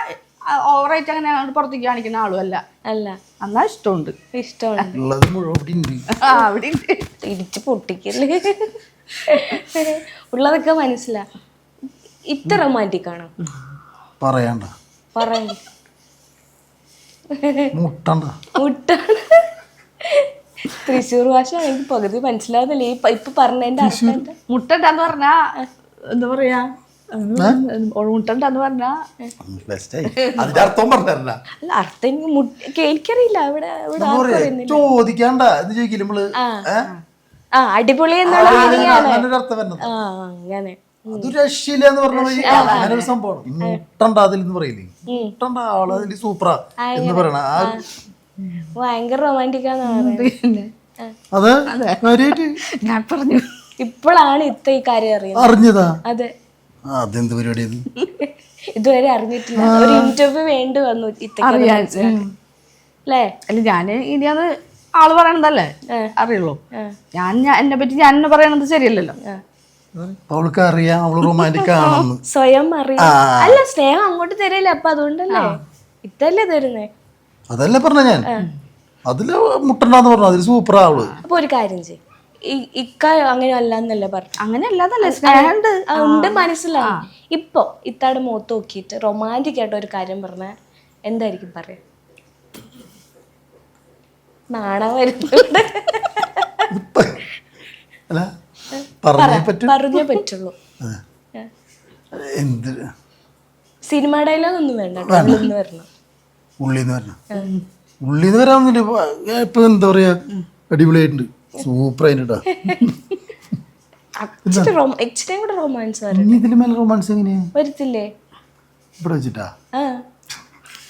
Speaker 2: ഓവറായിട്ട് അങ്ങനെ അങ്ങോട്ട് പുറത്തേക്ക് കാണിക്കുന്ന ആളുമല്ല അല്ല.
Speaker 1: അല്ല.
Speaker 2: എന്നാ ഇഷ്ടമുണ്ട്.
Speaker 1: ഇഷ്ടമാണ്
Speaker 3: ഉള്ളത് മുഴുവൻ ഇവിടെ ഉണ്ട്.
Speaker 2: ആ അവിടെ ഉണ്ട്.
Speaker 1: ഇടിച്ച് പൊട്ടിക്കല്ലേ? ഉള്ളതൊക്കെ മനസ്സിലാ. ഇത്ര റൊമാന്റിക് ആണോ?
Speaker 3: പറയണ്ട.
Speaker 1: പറയും.
Speaker 3: മുട്ടണ്ട.
Speaker 1: മുട്ട തൃശ്ശൂർ ഭാഷ എനിക്ക് പകുതി മനസ്സിലാവുന്നില്ല. ഈ പ- ഇപ്പൊ പറഞ്ഞതിന്റെ അർത്ഥം എന്താ?
Speaker 2: മുട്ടണ്ടെന്ന് പറഞ്ഞാ എന്താ പറയാ മുട്ടണ്ടെന്ന് പറഞ്ഞാ
Speaker 3: ബെസ്റ്റായി. അതിന്റെ അർത്ഥം പറഞ്ഞല്ല
Speaker 1: അല്ല അർത്ഥം എനിക്കറിയില്ല ഇവിടെ
Speaker 3: ചോദിക്കണ്ട? എന്ന് ചോദിക്കില്ല നമ്മൾ?
Speaker 1: ആ. അടിപൊളി അങ്ങനെ.
Speaker 3: അത് രക്ഷയില്ല എന്ന് പറഞ്ഞ അങ്ങനെ ഒരു സംഭവം മുട്ടണ്ട അതിൽ എന്ന് പറയില്ലേ? മുട്ടണ്ട ആൾ അതിൽ സൂപ്പറാ എന്ന് പറയണ. ആ
Speaker 1: ഭയങ്കര
Speaker 2: റൊമാന്റിക്
Speaker 3: അത്
Speaker 2: ഞാൻ പറഞ്ഞു.
Speaker 1: ഇപ്പോഴാണ് ഇത്ത ഈ കാര്യം അറിയുന്നത്.
Speaker 3: അറിഞ്ഞതാ?
Speaker 1: അതെ.
Speaker 3: അതെന്ത് പരിപാടി ഇത്?
Speaker 1: ഇതുവരെ അറിഞ്ഞിട്ടില്ല. ഒരു ഇന്റർവ്യൂ വേണ്ടി വന്നു അല്ലേ?
Speaker 2: അല്ല ഞാൻ ഇനിയത് ആൾ പറയണതല്ലേ? അറിയുള്ളൂ. ഞാൻ ഞാൻ എന്നെ പറ്റി ഞാൻ എന്നെ പറയണത് ശരിയല്ലല്ലോ.
Speaker 3: അവൾക്ക് അറിയാം അവൾ റൊമാന്റിക് ആണെന്ന്.
Speaker 1: സ്വയം അറിയാം. അല്ല സ്നേഹം അങ്ങോട്ട് തരില്ല? അപ്പൊ അതുകൊണ്ടല്ലേ? ഇതല്ലേ തരുന്നേ?
Speaker 3: അതല്ലേ പറഞ്ഞ ഞാൻ? അതിൽ മുട്ടണ്ടെന്ന് പറഞ്ഞു. അതിൽ സൂപ്പർ ആവൾ
Speaker 1: അപ്പൊ ഒരു കാര്യം ചെയ്യും. ഇക്ക അങ്ങനെ അല്ല എന്നല്ലേ പറഞ്ഞു
Speaker 2: അങ്ങനെ
Speaker 1: ഉണ്ട് മനസ്സിലായി. ഇപ്പൊ ഇത്താടെ മുഖത്ത് നോക്കിയിട്ട് റൊമാന്റിക് ആയിട്ട് ഒരു കാര്യം പറഞ്ഞ. എന്തായിരിക്കും പറയാ? നാണം വരുന്നുണ്ട്
Speaker 3: പറഞ്ഞേ പറ്റും.
Speaker 1: പറഞ്ഞേ പറ്റുള്ളൂ.
Speaker 3: എന്ത്?
Speaker 1: സിനിമ ഡയലോഗ് ഒന്നും വേണ്ട. ഉള്ളിന്ന് വരണം.
Speaker 3: ഉള്ളിന്ന് വരണം. ഉള്ളിന്ന് വരാമെന്നില്ല ഇപ്പൊ- ഇപ്പൊ എന്താ പറയാ? അടിപൊളിയായിട്ടുണ്ട്. സൂപ്പർ ആയിട്ടാ
Speaker 1: ഇച്ചിരി കൂടെ റൊമാൻസ് വരും
Speaker 3: ഇനി ഇതിന് മേലെ റൊമാൻസ് എങ്ങനെയാ?
Speaker 1: വരത്തില്ലേ?
Speaker 3: ഇവിടെ വെച്ചിട്ടാ?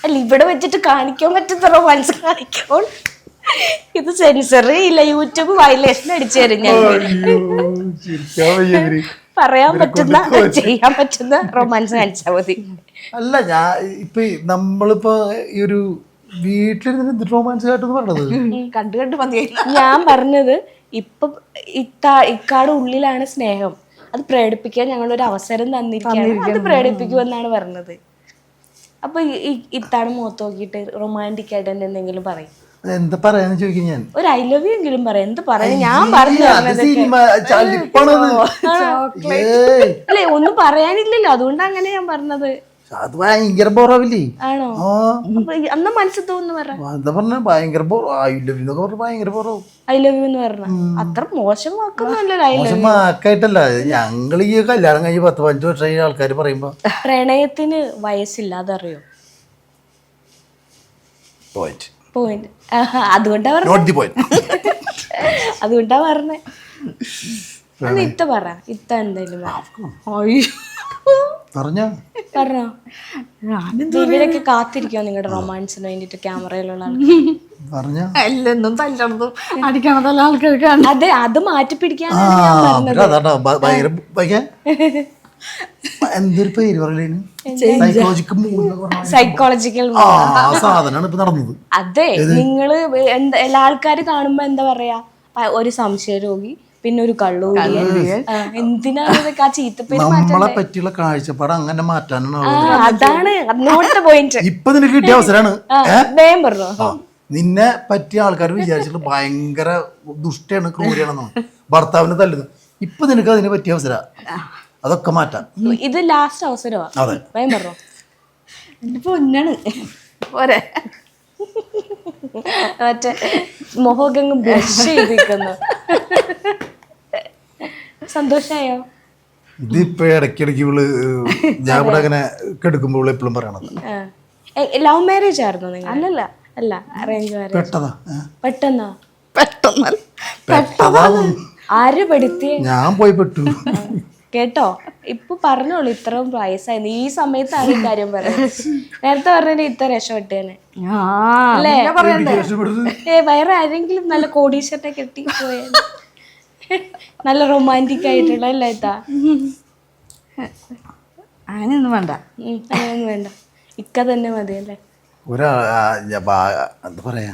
Speaker 1: അല്ല ഇവിടെ വെച്ചിട്ട് കാണിക്കാൻ പറ്റുന്ന റൊമാൻസ് കാണിക്കോൾ ഇത് ഇല്ല യൂട്യൂബ് വയലേഷൻ അടിച്ചു തരും ഞാൻ. പറയാൻ പറ്റുന്ന ചെയ്യാൻ പറ്റുന്ന റൊമാൻസ് കാണിച്ചാൽ മതി.
Speaker 3: അല്ല ഞാൻ ഇപ്പൊ നമ്മളിപ്പോ ഈ ഒരു വീട്ടിലിരുന്ന് എന്ത് റൊമാൻസ് ആയിട്ടെന്ന് പറഞ്ഞത്?
Speaker 2: കണ്ടു കണ്ട് മതിയായി
Speaker 1: ഞാൻ പറഞ്ഞത് ഇപ്പൊ ഇത്താ ഇക്കാട് ഉള്ളിലാണ് സ്നേഹം. അത് പ്രകടിപ്പിക്കാൻ ഞങ്ങൾ ഒരു അവസരം തന്നിരിക്കുകയാണ്. അത് പ്രകടിപ്പിക്കുമെന്നാണ് പറഞ്ഞത്. അപ്പൊ ഇത്താണ് മുഖത്ത് നോക്കിയിട്ട് റൊമാന്റിക് ആയിട്ട് എന്തെങ്കിലും പറയും?
Speaker 3: എന്താ പറയാന്ന് ചോദിക്കും ഞാൻ?
Speaker 1: ഒരു ഐ ലവ് യു എങ്കിലും പറയാം. എന്ത് പറയാ? ഞാൻ പറഞ്ഞു അല്ലേ ഒന്നും പറയാനില്ലല്ലോ. അതുകൊണ്ടാണ് അങ്ങനെ ഞാൻ പറഞ്ഞത്.
Speaker 3: അത് ഭയങ്കര ബോറാവില്ലേ?
Speaker 1: ആണോ? അന്ന് മനസ്സിൽ തോന്നുന്നു പറ.
Speaker 3: എന്താ പറഞ്ഞ ഭയങ്കര എന്നൊക്കെ പറഞ്ഞ ഭയങ്കര ബോറാവും.
Speaker 1: ഐ ലവ് യു എന്ന് പറഞ്ഞ. അത്ര മോശം വാക്കൊന്നുമല്ലല്ലോ ഐ ലവ്
Speaker 3: മോശം ഞങ്ങൾ ഈ കല്യാണം കഴിഞ്ഞ് പത്ത് പതിനഞ്ച് കഴിഞ്ഞ ആൾക്കാർ പറയുമ്പോ.
Speaker 1: പ്രണയത്തിന് വയസ്സില്ല അതറിയോ
Speaker 3: പോയിന്റ്
Speaker 1: പോയിന്റ് അതുകൊണ്ടാ പറഞ്ഞ.
Speaker 3: നോട്ട് ദി പോയിന്റ്
Speaker 1: അതുകൊണ്ടാ പറഞ്ഞേ. അന്ന് ഇത്ത പറ ഇത്ത എന്തായാലും.
Speaker 3: പറഞ്ഞ.
Speaker 1: പറഞ്ഞോ. ഇവരൊക്കെ കാത്തിരിക്കോ നിങ്ങളുടെ റൊമാൻസിന് വേണ്ടിട്ട് ക്യാമറയിലുള്ള പറഞ്ഞോ.
Speaker 3: പറഞ്ഞ
Speaker 2: എല്ലെന്നും തല്ലണതും അടിക്കണതല്ല ആൾക്കാർക്കാണ്.
Speaker 1: അതെ അത് മാറ്റി
Speaker 3: പിടിക്കാൻ എന്തൊരു പേര് പറയലേന്
Speaker 1: സൈക്കോളജിക്കൽ
Speaker 3: ആ ആ സാധനമാണ് ഇപ്പൊ നടന്നത്.
Speaker 1: അതെ നിങ്ങൾ എല്ലാ ആൾക്കാര് കാണുമ്പോ എന്താ പറയാ? ഒരു സംശയ രോഗി പിന്നെ ഒരു കള്ളു എന്തിനാണ് ഇതൊക്കെ ആ ചീത്തപ്പേര്
Speaker 3: നമ്മളെ പറ്റിയുള്ള കാഴ്ചപ്പാട് അങ്ങനെ മാറ്റാനാണ്
Speaker 1: അതാണ് നോട്ട് പോയിന്റ്
Speaker 3: ഇപ്പൊ നിനക്ക് കിട്ടിയ അവസരമാണ്
Speaker 1: വേഗം പറഞ്ഞോ.
Speaker 3: നിന്നെ പറ്റിയ ആൾക്കാർ വിചാരിച്ചിട്ട് ഭയങ്കര ദുഷ്ടയാണ് ക്രൂരിയാണെന്ന്. ഭർത്താവിനെ തല്ലുന്നു. ഇപ്പൊ നിനക്ക് അതിനെ പറ്റിയ അവസര. അതൊക്കെ മാറ്റാം.
Speaker 1: ഇത് ലാസ്റ്റ് അവസരമാണ്
Speaker 3: അതെ.
Speaker 1: വേഗം പറഞ്ഞോ.
Speaker 2: എന്റെ പൊന്നാണ് പോരെ.
Speaker 1: മറ്റേ മുഖമൊക്കെ ബ്രഷ് ചെയ്തിരിക്കുന്നു. സന്തോഷായോ?
Speaker 3: ഇതിപ്പോ ഇടയ്ക്കിടയ്ക്ക് ഇവൾ ഞാൻ ഇവിടെ അങ്ങനെ കെടുക്കുമ്പോൾ എപ്പോഴും പറയണത്.
Speaker 1: ലവ് മാരേജ് ആയിരുന്നു നിങ്ങൾ അല്ലല്ല. അല്ല അറേഞ്ച് മാരേജ്
Speaker 3: പെട്ടതാ ഏ?
Speaker 1: പെട്ടെന്നാ?
Speaker 2: പെട്ടെന്ന്
Speaker 3: പെട്ടതാവും
Speaker 1: ആര് പെടുത്തി?
Speaker 3: ഞാൻ പോയി പെട്ടു.
Speaker 1: കേട്ടോ? ഇപ്പൊ പറഞ്ഞോളൂ ഇത്രയും വയസ്സായിരുന്നു ഈ സമയത്താണ് ഈ കാര്യം പറയുന്നത്. നേരത്തെ പറഞ്ഞാൽ ഇത്ര രക്ഷപ്പെട്ട്
Speaker 2: തന്നെ
Speaker 1: അല്ലേ? ഏ വേറെ ആരെങ്കിലും നല്ല കോടീശ്വരനെ കെട്ടി പോയാൽ നല്ല റൊമാന്റിക് ആയിട്ടുള്ള അല്ലേ ഇത്താ
Speaker 2: അങ്ങനെയൊന്നും വേണ്ട.
Speaker 1: അങ്ങനെയൊന്നും വേണ്ട. ഇക്ക തന്നെ
Speaker 3: മതി അല്ലേ? ഒരു എന്താ പറയാ?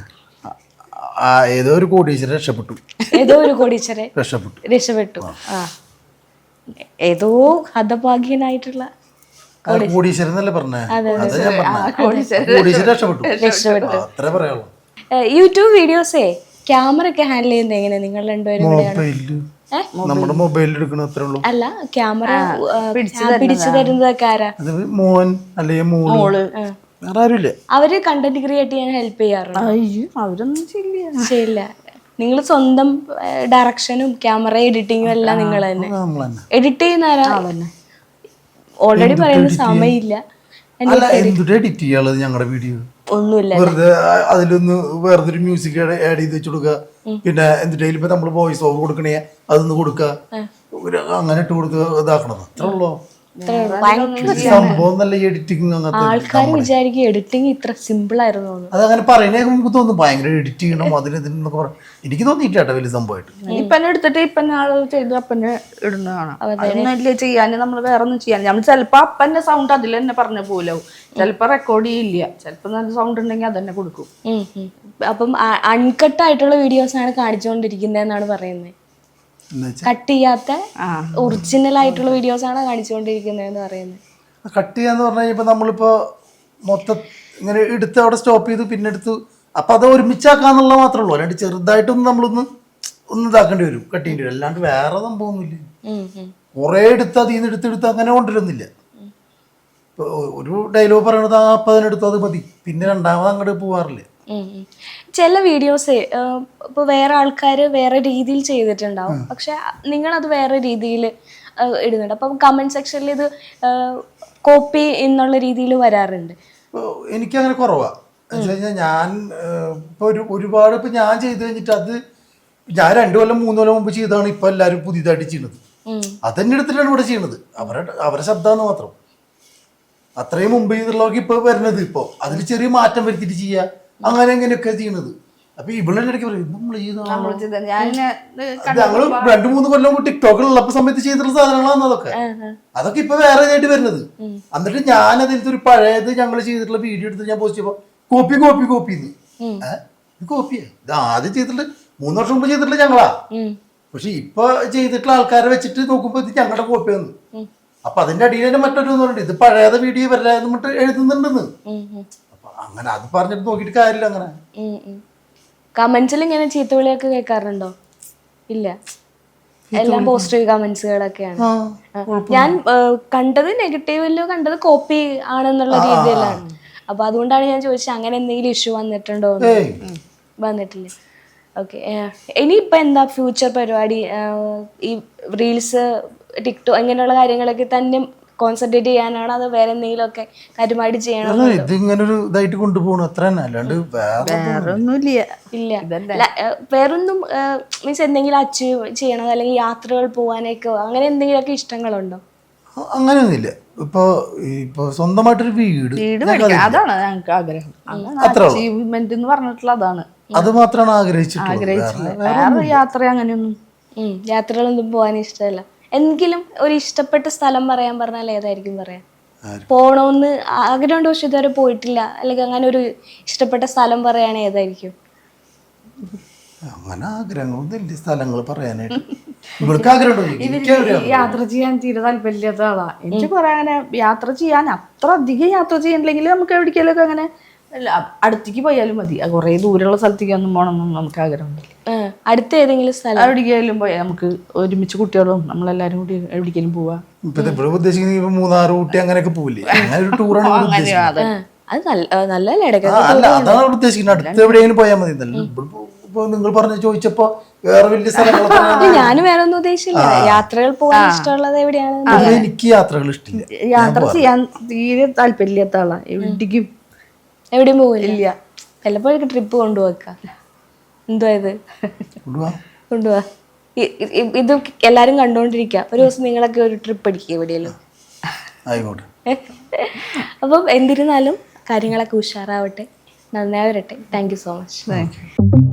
Speaker 3: ഏതോ ഒരു കോടീശ്വരൻ രക്ഷപ്പെട്ടു.
Speaker 1: ഏതോ ഒരു കോടീശ്വരെ
Speaker 3: രക്ഷപ്പെട്ടു.
Speaker 1: രക്ഷപ്പെട്ടു. ആ. ഏതോ ഹതഭാഗ്യനായിട്ടുള്ള
Speaker 3: കോടീശ്വരൻ എന്നല്ലേ പറഞ്ഞേ? അതാ ഞാൻ
Speaker 2: കോടീശ്വരൻ.
Speaker 3: കോടീശ്വരൻ രക്ഷപ്പെട്ടു.
Speaker 1: രക്ഷപ്പെട്ടു.
Speaker 3: അത്രേ പറയുള്ളൂ.
Speaker 1: യൂട്യൂബ് വീഡിയോസേ ക്യാമറ ഒക്കെ ഹാൻഡിൽ ചെയ്യുന്നത് എങ്ങനെയാ? നിങ്ങൾ രണ്ടുപേരും കൂടെയാണ്
Speaker 3: നമ്മുടെ മൊബൈലിൽ എടുക്കണ അത്രേ ഉള്ളൂ.
Speaker 1: അല്ല ക്യാമറ പിടിച്ചു തരുന്നതൊക്കെ ആരാ?
Speaker 3: അത് മോൻ അല്ലെങ്കിൽ മോൾ.
Speaker 1: അവർ കണ്ടന്റ് ക്രിയേറ്റ് ചെയ്യാൻ ഹെൽപ്പ് ചെയ്യാറുണ്ട്?
Speaker 2: അയ്യോ അവരൊന്നും ചെയ്യില്ല.
Speaker 1: നിങ്ങൾ സ്വന്തം ഡയറക്ഷനും ക്യാമറ എഡിറ്റിങ്ങും എല്ലാം നിങ്ങൾ തന്നെ.
Speaker 3: നമ്മൾ തന്നെ.
Speaker 1: എഡിറ്റ് ചെയ്യുന്ന ആരാ? ഓൾറെഡി പറയുന്ന സമയമില്ല.
Speaker 3: എഡിറ്റ് ചെയ്യാനുള്ളത് ഞങ്ങളുടെ വീഡിയോ
Speaker 1: ഒന്നുമില്ല
Speaker 3: വെറുതെ അതിലൊന്ന് വേറൊരു മ്യൂസിക് ആഡ് ചെയ്ത് വെച്ച് കൊടുക്കുക പിന്നെ എന്തിട്ടേലും ഇപ്പൊ നമ്മൾ വോയിസ് ഓവർ കൊടുക്കണേ അതൊന്ന് കൊടുക്കുക. അങ്ങനെ ഇട്ട് കൊടുത്ത് ഇതാക്കണം അത്രേ ഉള്ളൂ.
Speaker 1: ആൾക്കാർ വിചാരിക്കും എഡിറ്റിംഗ് ഇത്ര സിമ്പിൾ ആയിരുന്നു എന്ന്.
Speaker 3: അതങ്ങനെ പറയുന്നേ നമുക്ക് തോന്നും ഭയങ്കര എഡിറ്റ് ചെയ്യണം അതിന് ഇതിനൊക്കെ പറ എനിക്ക് തോന്നിയില്ല കേട്ടോ വലിയ സംഭവമായിട്ട്.
Speaker 2: ഇപ്പന്നെ എടുത്തിട്ട് ഇപ്പന്നെ ആൾ ചെയ്ത് അപ്പന്നെ ഇടുന്നതാണ്. കാണാം ചെയ്യാൻ നമ്മൾ വേറെ ഒന്നും ചെയ്യാൻ. നമ്മൾ ചിലപ്പോ അപ്പന്റെ സൗണ്ട് അതിൽ തന്നെ പറഞ്ഞ പോലാവും. ചിലപ്പോ റെക്കോർഡ് ചെയ്യില്ല. ചിലപ്പോ നല്ല സൗണ്ട് ഉണ്ടെങ്കിൽ അതന്നെ കൊടുക്കും.
Speaker 1: ഉം, ഉം. അപ്പം അൺകട്ട് ആയിട്ടുള്ള വീഡിയോസ് ആണ് കാണിച്ചുകൊണ്ടിരിക്കുന്നത് എന്നാണ് പറയുന്നത് കട്ട് ചെയ്യാത്ത ഒറിജിനൽ ആയിട്ടുള്ള വീഡിയോസ് ആണ് കാണിച്ചുകൊണ്ടിരിക്കുന്നത് എന്ന് പറയുന്നത്
Speaker 3: കട്ട് ചെയ്യാന്ന് പറഞ്ഞു കഴിഞ്ഞപ്പോൾ നമ്മളിപ്പോ മൊത്തം ഇങ്ങനെ എടുത്ത് അവിടെ സ്റ്റോപ്പ് ചെയ്തു പിന്നെ എടുത്തു അപ്പൊ അത് ഒരുമിച്ചാക്കാന്നുള്ള മാത്രമേ ഉള്ളൂ അല്ലാണ്ട് ചെറുതായിട്ടൊന്നും നമ്മളൊന്ന് ഒന്ന് ഇതാക്കേണ്ടി വരും കട്ട് ചെയ്യേണ്ടി വരും. അല്ലാണ്ട് വേറെ സംഭവമൊന്നുമില്ല. കുറേ എടുത്ത് അതിൽ നിന്ന് എടുത്ത് എടുത്ത് അങ്ങനെ കൊണ്ടുവരുന്നില്ല. ഒരു ഡയലോഗ് പറയണത് ആ അപ്പതിനെടുത്ത് അത് മതി. പിന്നെ രണ്ടാമത് അങ്ങോട്ട് പോവാറില്ല.
Speaker 1: ചില വീഡിയോസ് ഇപ്പൊ വേറെ ആൾക്കാർ വേറെ രീതിയിൽ ചെയ്തിട്ടുണ്ടാവും. പക്ഷെ നിങ്ങളത് വേറെ രീതിയിൽ ഇടുന്നുണ്ട്. അപ്പം കമന്റ് സെക്ഷനിൽ ഇത് കോപ്പി എന്നുള്ള രീതിയിൽ വരാറുണ്ട്.
Speaker 3: എനിക്കങ്ങനെ കുറവാ. കഴിഞ്ഞാൽ ഞാൻ ഇപ്പൊ ഒരു ഒരുപാട് ഇപ്പൊ ഞാൻ ചെയ്ത് കഴിഞ്ഞിട്ട് അത് ഞാൻ രണ്ടു കൊല്ലം മൂന്ന് കൊല്ലം മുമ്പ് ചെയ്തതാണ് ഇപ്പൊ എല്ലാവരും പുതിയതായിട്ട് ചെയ്യണത്. അതെന്നെ എടുത്തിട്ടാണ് ഇവിടെ ചെയ്യണത്. അവരുടെ അവരുടെ ശബ്ദമാണ് മാത്രം. അത്രയും മുമ്പ് ചെയ്തുള്ളവർക്ക് ഇപ്പൊ വരുന്നത് ഇപ്പൊ. അതിൽ ചെറിയ മാറ്റം വരുത്തിട്ട് ചെയ്യുക അങ്ങനെ എങ്ങനെയൊക്കെ ചെയ്യണത്. അപ്പൊ ഇവിടെ ഇടയ്ക്ക് പറയും നമ്മൾ ഞങ്ങൾ രണ്ടു മൂന്ന് കൊല്ലം മുമ്പ് ടിക്ടോക്കിലുള്ള സമയത്ത് ചെയ്തിട്ടുള്ള സാധനങ്ങളാണ് അതൊക്കെ. അതൊക്കെ ഇപ്പൊ വേറെ ആയിട്ട് വരുന്നത്. എന്നിട്ട് ഞാൻ അതിലത്തെ ഒരു പഴയത് ഞങ്ങൾ ചെയ്തിട്ടുള്ള വീഡിയോ എടുത്ത് ഞാൻ പോസ്റ്റ് ചെയ്യുമ്പോ കോപ്പി കോപ്പി കോപ്പി ഇത് കോപ്പിയാ. ഇത് ആദ്യം ചെയ്തിട്ടുള്ള മൂന്ന് വർഷം മുമ്പ് ചെയ്തിട്ടുള്ള ഞങ്ങളാ. പക്ഷെ ഇപ്പൊ ചെയ്തിട്ടുള്ള ആൾക്കാരെ വെച്ചിട്ട് നോക്കുമ്പോ ഇത് ഞങ്ങളുടെ കോപ്പി വന്നു അപ്പൊ അതിന്റെ അടിയിൽ തന്നെ മറ്റൊരു ഇത് പഴയത് വീഡിയോ വരാതെ എഴുതുന്നുണ്ടെന്ന്. അങ്ങനെ അത് പറഞ്ഞിട്ട് നോക്കിയിട്ട് കാര്യമില്ല അങ്ങനെ.
Speaker 1: കമന്റ്സിൽ ഇങ്ങനെ ചീത്ത വിളിയൊക്കെ കേൾക്കാറുണ്ടോ? ഇല്ല. എല്ലാം പോസിറ്റീവ് കമന്റ്സുകളൊക്കെയാണ്. ഞാൻ കണ്ടത് നെഗറ്റീവിലോ കണ്ടത് കോപ്പി ആണെന്നുള്ള രീതിയിലാണ്. അപ്പൊ അതുകൊണ്ടാണ് ഞാൻ ചോദിച്ചത് അങ്ങനെ എന്തെങ്കിലും ഇഷ്യൂ വന്നിട്ടുണ്ടോ വന്നിട്ടില്ല. ഓക്കെ ഇനിയിപ്പോൾ എന്താ ഫ്യൂച്ചർ പരിപാടി? ഈ റീൽസ് ടിക്ടോക് അങ്ങനെയുള്ള കാര്യങ്ങളൊക്കെ തന്നെ കോൺസെൻട്രേറ്റ് ചെയ്യാനാണോ അതോ വേറെ എന്തെങ്കിലുമൊക്കെ കാര്യമായിട്ട് ചെയ്യണം
Speaker 3: ഇതിങ്ങനെ ഒരു ഇതായിട്ട് കൊണ്ടുപോകണം അത്ര തന്നെ. അല്ലാണ്ട്
Speaker 1: ഇല്ല. വേറൊന്നും മീൻസ് എന്തെങ്കിലും അച്ചീവ് ചെയ്യണം അല്ലെങ്കിൽ യാത്രകൾ പോകാനൊക്കെ അങ്ങനെ എന്തെങ്കിലുമൊക്കെ ഇഷ്ടങ്ങളുണ്ടോ?
Speaker 3: അങ്ങനെയൊന്നുമില്ല. ഇപ്പൊ ഇപ്പൊ സ്വന്തമായിട്ടൊരു വീട്
Speaker 2: അതാണ് ഞങ്ങൾക്ക് ആഗ്രഹം. അച്ചീവ്മെന്റ് എന്ന് പറഞ്ഞിട്ടുള്ള അതാണ്.
Speaker 3: അത് മാത്രമാണ് ആഗ്രഹിച്ചിട്ടുള്ളത്.
Speaker 2: യാത്ര അങ്ങനെയൊന്നും.
Speaker 1: യാത്രകളൊന്നും പോകാൻ ഇഷ്ടമല്ല. എങ്കിലും ഒരു ഇഷ്ടപ്പെട്ട സ്ഥലം പറയാൻ പറഞ്ഞാൽ ഏതായിരിക്കും പറയാം?
Speaker 3: ആര്?
Speaker 1: പോണോന്ന് ആഗ്രഹമുണ്ട്? പക്ഷെ ഇതുവരെ പോയിട്ടില്ല. അല്ലെങ്കിൽ അങ്ങനെ ഒരു ഇഷ്ടപ്പെട്ട സ്ഥലം പറയാണ് ഏതായിരിക്കും?
Speaker 3: അങ്ങനെ ആഗ്രഹങ്ങളൊന്നും ഇല്ല. സ്ഥലങ്ങൾ പറയാനായിട്ട്. ഇവൾക്ക് ആഗ്രഹമുണ്ടോ?
Speaker 2: യാത്ര ചെയ്യാൻ തീരെ താല്പര്യമില്ലാത്ത ആളാ. എനിക്ക് കുറെ അങ്ങനെ യാത്ര ചെയ്യാൻ അത്ര അധികം യാത്ര ചെയ്യണില്ലെങ്കിൽ നമുക്ക് എവിടേക്കെങ്കിലും അങ്ങനെ അടുത്തേക്ക് പോയാലും മതി. കുറെ ദൂരെയുള്ള സ്ഥലത്തേക്ക് ഒന്നും പോകണമെന്നൊന്നും നമുക്ക് ആഗ്രഹം
Speaker 1: ആ, അടുത്ത ഏതെങ്കിലും സ്ഥലം?
Speaker 2: എവിടേക്കെങ്കിലും പോയാൽ നമുക്ക് ഒരുമിച്ച് കുട്ടികളും നമ്മളെല്ലാരും കൂടി എവിടേക്കെങ്കിലും പോവാ?
Speaker 3: ഉദ്ദേശിക്കുന്നത് ഇപ്പൊ മൂന്നാർ ഊട്ടി അങ്ങനെയൊക്കെ പോവില്ലേ? അങ്ങനെ ഒരു ടൂറാണ്
Speaker 2: അതെ.
Speaker 1: നല്ല
Speaker 3: അതാണ് ഉദ്ദേശിക്കുന്നത്. അടുത്ത് എവിടെയെങ്കിലും പോയാൽ മതി നിങ്ങൾ പറഞ്ഞു ചോദിച്ചപ്പോ വേറെ വലിയ സ്ഥലങ്ങളൊക്കെ
Speaker 1: ഇത് ഞാനും വേറെ ഒന്നും ഉദ്ദേശിച്ചില്ല. യാത്രകൾ പോകാൻ ഇഷ്ടമുള്ളത് എവിടെയാണ്?
Speaker 3: എനിക്ക് യാത്രകൾ ഇഷ്ടമില്ല
Speaker 2: യാത്ര ചെയ്യാൻ തീരെ താല്പര്യമില്ലാത്ത ആളാ. എവിടേക്കും
Speaker 1: എവിടെയും പോകില്ല വല്ലപ്പോഴൊക്കെ ട്രിപ്പ് കൊണ്ടുപോക്ക. എന്തോ ഇത്?
Speaker 3: കൊണ്ടുപോവാ
Speaker 1: ഇത് എല്ലാരും കണ്ടോണ്ടിരിക്കുക ഒരു ദിവസം നിങ്ങളൊക്കെ ഒരു ട്രിപ്പ് അടിക്കുക
Speaker 3: എവിടെയല്ലോ
Speaker 1: അപ്പം എന്തിരുന്നാലും കാര്യങ്ങളൊക്കെ ഉഷാറാവട്ടെ. നന്നായി വരട്ടെ. Thank you so much
Speaker 2: thank you